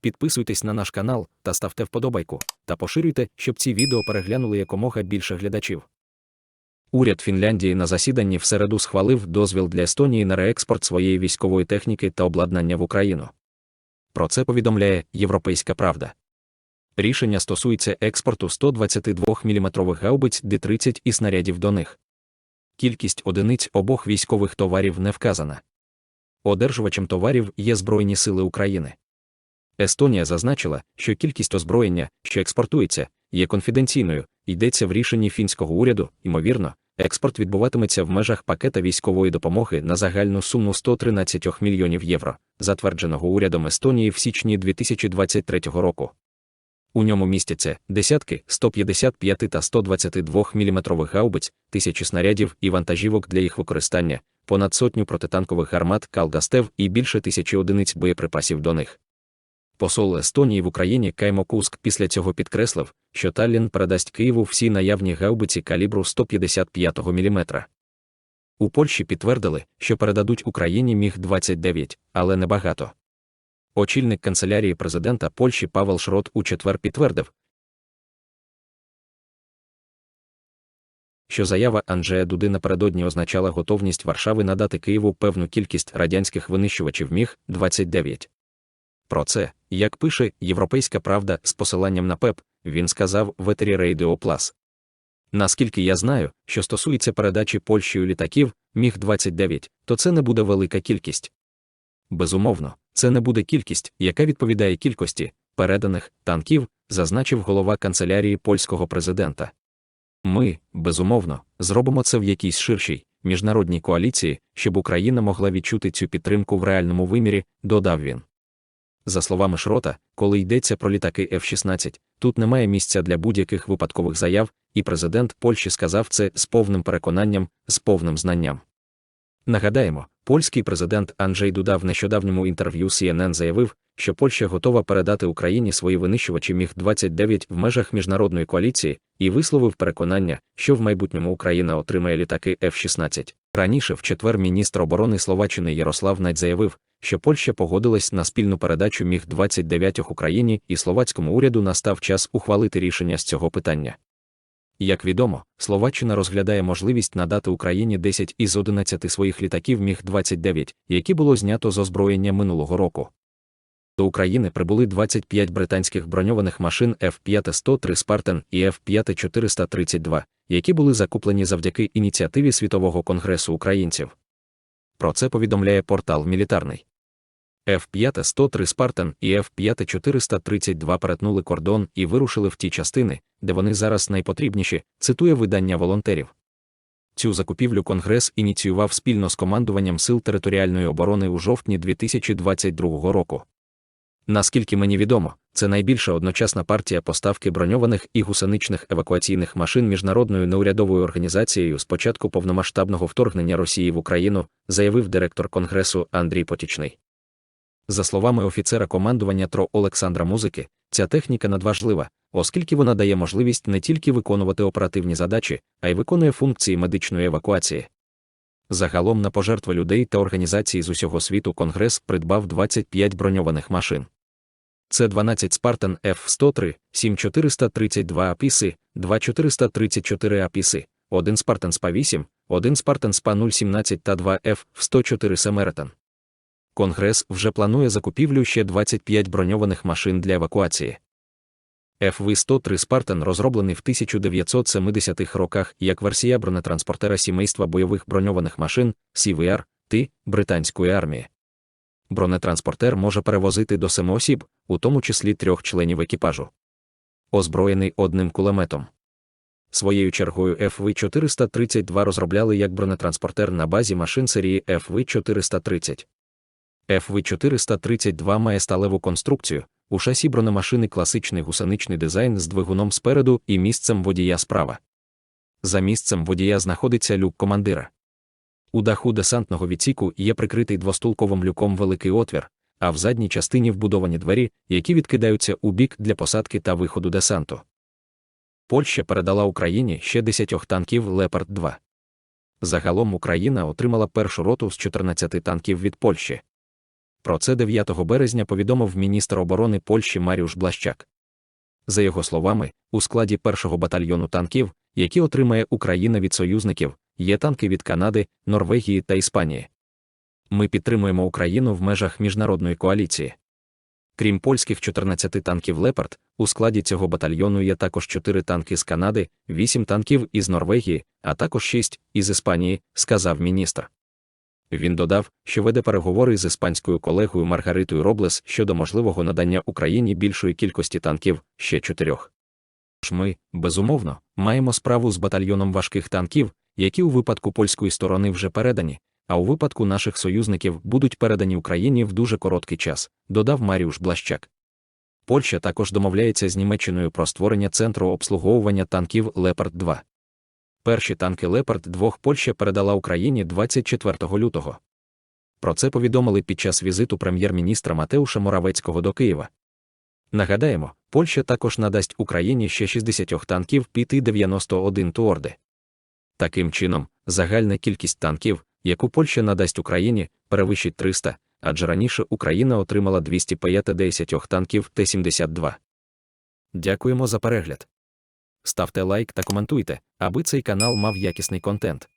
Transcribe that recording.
Підписуйтесь на наш канал та ставте вподобайку, та поширюйте, щоб ці відео переглянули якомога більше глядачів. Уряд Фінляндії на засіданні в середу схвалив дозвіл для Естонії на реекспорт своєї військової техніки та обладнання в Україну. Про це повідомляє Європейська Правда. Рішення стосується експорту 122 мм гаубиць Д-30 і снарядів до них. Кількість одиниць обох військових товарів не вказана. Одержувачем товарів є Збройні Сили України. Естонія зазначила, що кількість озброєння, що експортується, є конфіденційною, йдеться в рішенні фінського уряду, ймовірно, експорт відбуватиметься в межах пакета військової допомоги на загальну суму 113 мільйонів євро, затвердженого урядом Естонії в січні 2023 року. У ньому містяться десятки 155 та 122 мм гаубиць, тисячі снарядів і вантажівок для їх використання, понад сотню протитанкових гармат Калгастев і більше тисячі одиниць боєприпасів до них. Посол Естонії в Україні Каймо Куск після цього підкреслив, що Таллін передасть Києву всі наявні гаубиці калібру 155 мм. У Польщі підтвердили, що передадуть Україні міг 29, але небагато. Очільник канцелярії президента Польщі Павел Шрот у четвер підтвердив, що заява Анджея Дуди напередодні означала готовність Варшави надати Києву певну кількість радянських винищувачів міг 29 Про це, як пише Європейська Правда з посиланням на ПЕП, він сказав в етері Radio Plus. Наскільки я знаю, що стосується передачі Польщею літаків міг 29 то це не буде велика кількість. Безумовно, це не буде кількість, яка відповідає кількості переданих танків, зазначив голова канцелярії польського президента. Ми, безумовно, зробимо це в якійсь ширшій міжнародній коаліції, щоб Україна могла відчути цю підтримку в реальному вимірі, додав він. За словами Шрота, коли йдеться про літаки F-16, тут немає місця для будь-яких випадкових заяв, і президент Польщі сказав це з повним переконанням, з повним знанням. Нагадаємо, польський президент Анджей Дуда в нещодавньому інтерв'ю CNN заявив, що Польща готова передати Україні свої винищувачі міг 29 в межах міжнародної коаліції і висловив переконання, що в майбутньому Україна отримає літаки F-16. Раніше в четвер міністр оборони Словаччини Ярослав Надь заявив, що Польща погодилась на спільну передачу міг 29 Україні і словацькому уряду настав час ухвалити рішення з цього питання. Як відомо, Словаччина розглядає можливість надати Україні 10 із 11 своїх літаків Міг-29, які було знято з озброєння минулого року. До України прибули 25 британських броньованих машин F-5-103 Spartan і F-5-432, які були закуплені завдяки ініціативі Світового конгресу українців. Про це повідомляє портал Мілітарний. F-5-103 Spartan і F-5-432 перетнули кордон і вирушили в ті частини, де вони зараз найпотрібніші, цитує видання волонтерів. Цю закупівлю Конгрес ініціював спільно з командуванням Сил територіальної оборони у жовтні 2022 року. Наскільки мені відомо, це найбільша одночасна партія поставки броньованих і гусеничних евакуаційних машин міжнародною неурядовою організацією з початку повномасштабного вторгнення Росії в Україну, заявив директор Конгресу Андрій Потічний. За словами офіцера командування ТРО Олександра Музики, ця техніка надважлива, оскільки вона дає можливість не тільки виконувати оперативні задачі, а й виконує функції медичної евакуації. Загалом на пожертви людей та організацій з усього світу Конгрес придбав 25 броньованих машин. Це 12 Spartan F-103, 7432 апіси, 2434 апіси, 1 Spartan SPA-8, 1 Spartan SPA-017 та 2 F-104 Samaritan. Конгрес вже планує закупівлю ще 25 броньованих машин для евакуації. FV-103 Spartan розроблений в 1970-х роках як версія бронетранспортера сімейства бойових броньованих машин CVR Т британської армії. Бронетранспортер може перевозити до семи осіб, у тому числі трьох членів екіпажу. Озброєний одним кулеметом. Своєю чергою FV-432 розробляли як бронетранспортер на базі машин серії FV-430. FV-432 має сталеву конструкцію, у шасі бронемашини класичний гусеничний дизайн з двигуном спереду і місцем водія справа. За місцем водія знаходиться люк командира. У даху десантного відсіку є прикритий двостулковим люком великий отвір, а в задній частині вбудовані двері, які відкидаються у бік для посадки та виходу десанту. Польща передала Україні ще 10 танків Лепард 2. Загалом Україна отримала першу роту з 14 танків від Польщі. Про це 9 березня повідомив міністр оборони Польщі Маріуш Блащак. За його словами, у складі першого батальйону танків, які отримає Україна від союзників, є танки від Канади, Норвегії та Іспанії. Ми підтримуємо Україну в межах міжнародної коаліції. Крім польських 14 танків Лепард, у складі цього батальйону є також 4 танки з Канади, 8 танків із Норвегії, а також 6 із Іспанії, сказав міністр. Він додав, що веде переговори з іспанською колегою Маргаритою Роблес щодо можливого надання Україні більшої кількості танків ще чотирьох. Ми, безумовно, маємо справу з батальйоном важких танків, які у випадку польської сторони вже передані, а у випадку наших союзників будуть передані Україні в дуже короткий час, додав Маріуш Блащак. Польща також домовляється з Німеччиною про створення центру обслуговування танків Лепард 2. Перші танки Лепард 2 Польща передала Україні 24 лютого. Про це повідомили під час візиту прем'єр-міністра Матеуша Моравецького до Києва. Нагадаємо, Польща також надасть Україні ще 60 танків ПІТ-91 Туорди. Таким чином, загальна кількість танків, яку Польща надасть Україні, перевищить 300, адже раніше Україна отримала 250 танків Т-72. Дякуємо за перегляд. Ставте лайк та коментуйте, аби цей канал мав якісний контент.